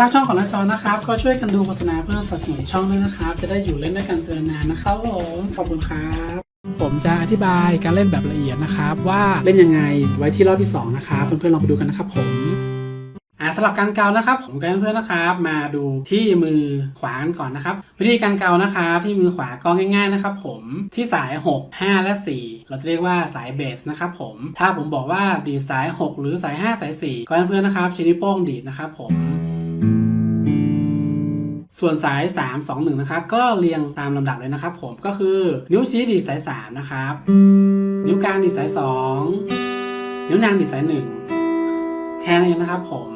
รักช่องของน้าจอนะครับ ก็ช่วยกันดูโฆษณาเพื่อสนับสนุนช่องด้วยนะครับ จะได้อยู่เล่นด้วยกันเตือนนานนะครับผมขอบคุณครับ ผมจะอธิบายการเล่นแบบละเอียดนะครับ ว่าเล่นยังไงไว้ที่รอบที่สองนะครับเพื่อนๆลองไปดูกันนะครับผมอ่าสำหรับการเกานะครับ ผมกับเพื่อนๆนะครับ มาดูที่มือขวากันก่อนนะครับ วิธีการเกานะครับที่มือขวาก็ง่าย ๆนะครับ ผมที่สาย 6 5 และ 4 เราจะเรียกว่าสายเบสนะครับผมถ้าผมบอกว่าดีดสาย 6 หรือสาย 5 สาย 4ก็เพื่อนๆนะครับใช้นิ้วโป้งดีดนะครับผม ส่วนสาย 3 2 1 นะครับ ก็เรียงตามลำดับเลยนะครับผมก็คือนิ้วชี้ดีดสาย 3 นะครับ นิ้วกลางดีดสาย 2 นิ้วนางดีดสาย 1 แค่นั้นเองนะครับผม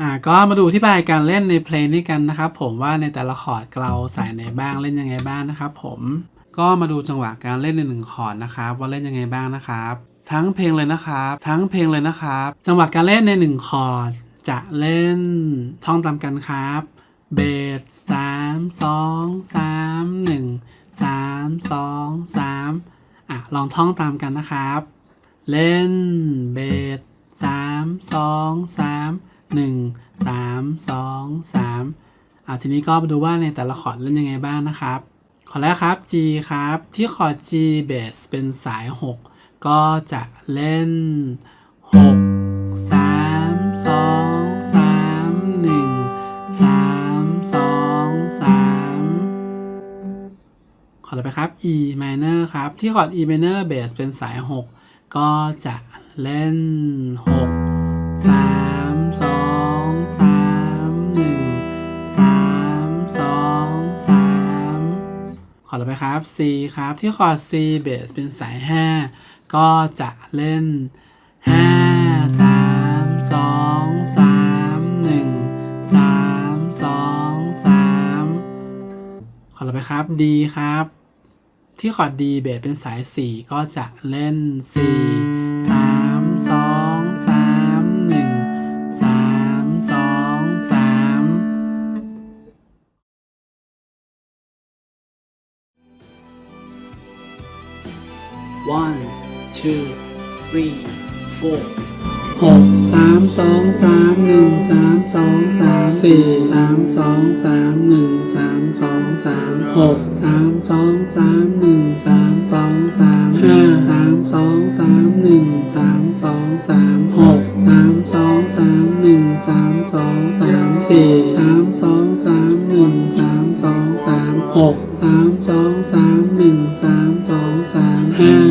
อ่าก็มาดูที่บายการเล่นในเพลงนี้กันนะครับผมว่าในแต่ละคอร์ดเราใส่ไหนบ้างเล่นยังไงบ้างนะครับผมก็มาดูจังหวะการเล่นในหนึ่งคอร์ดนะครับว่าเล่นยังไงบ้างนะครับ ทั้งเพลงเลยนะครับ ทั้งเพลงเลยนะครับ จังหวะการเล่นในหนึ่งคอร์ด จะเล่นท่องตามกันครับเบสสามสองสามหนึ่งสามสองสามอะ ลองท่องตามกันนะครับ เล่นเบสสามสองสามหนึ่งสามสองสามอ่าทีนี้ก็มาดูว่าในแต่ละคอร์ดเล่นยังไงบ้างนะครับ คอร์ดแรกครับ G ครับ ที่คอร์ด G bass เป็นสาย 6 ก็จะเล่น 6 3คอร์ดต่อไปครับ E minor ครับ ที่คอร์ด E minor bass เป็นสาย 6 ก็จะเล่น 6 3 2 3 1 3 2 3คอร์ดต่อไปครับ C ครับ ที่คอร์ด C bass เป็นสาย 5 ก็จะเล่น 5 3 2 อร์ดต่อไปครับ D ครับ ที่คอร์ด D เบสเป็นสาย 4 ก็จะเล่น 4 3 2 3 1 3 2 3 one two three four หกสามสองสามหนึ่งสามสองสามสี่สามสองสามหนึ่งสาม สองสามหกสามสองสามหนึ่งสามสองสามห้าสามสองสามหนึ่งสามสองสามหกสามสองสามหนึ่งสามสองสามสี่สามสองสามหนึ่งสามสองสามหกสามสองสามหนึ่งสามสองสามห้า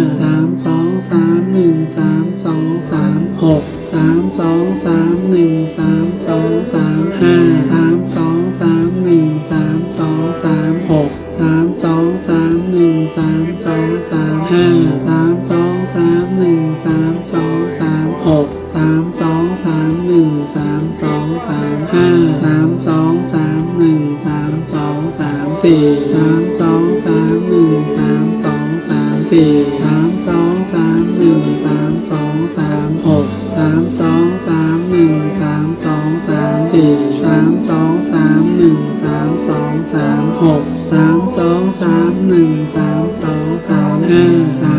สามสองสามหกสามสองสามหนึ่งสามสองสามห้าสามสองสามหนึ่งสามสองสามสี่สามสองสามหนึ่งสามสองสามสี่สามสองสามหนึ่งสามสองสามหกสามสองสามหนึ่งสามสองสามสี่สามสองสามหนึ่งสามสองสามหกสามสองสามหนึ่งสามสองสามห้าสาม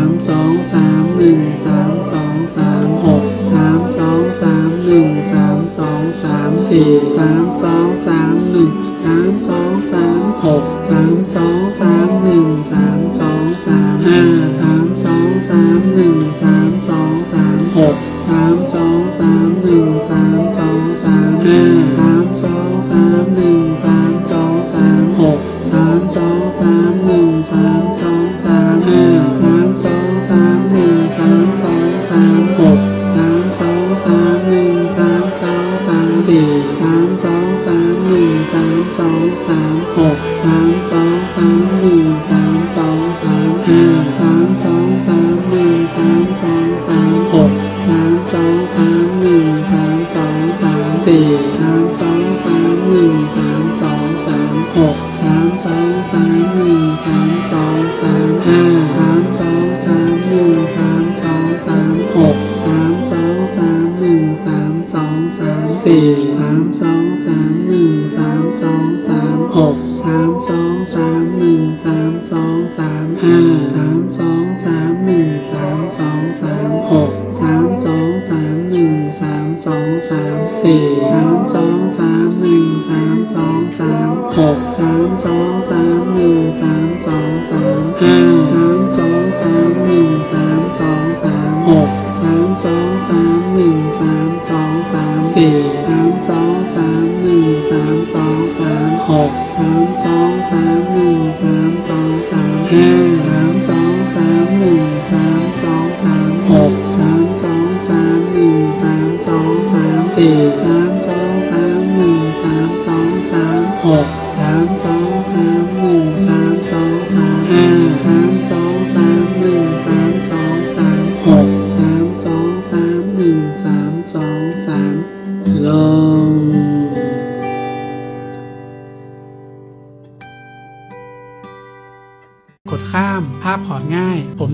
สี่สามสองสามหนึ่งสามสองสามหกสามสองสามหนึ่งสาม ส สามสองสามหนึ่งสามสองสามห้าสามสองสามหนึ่งสามสองสามหกสามสองสามหนึ่งสามสองสามสี่สามสองสามหนึ่งสามสองสามหกสาม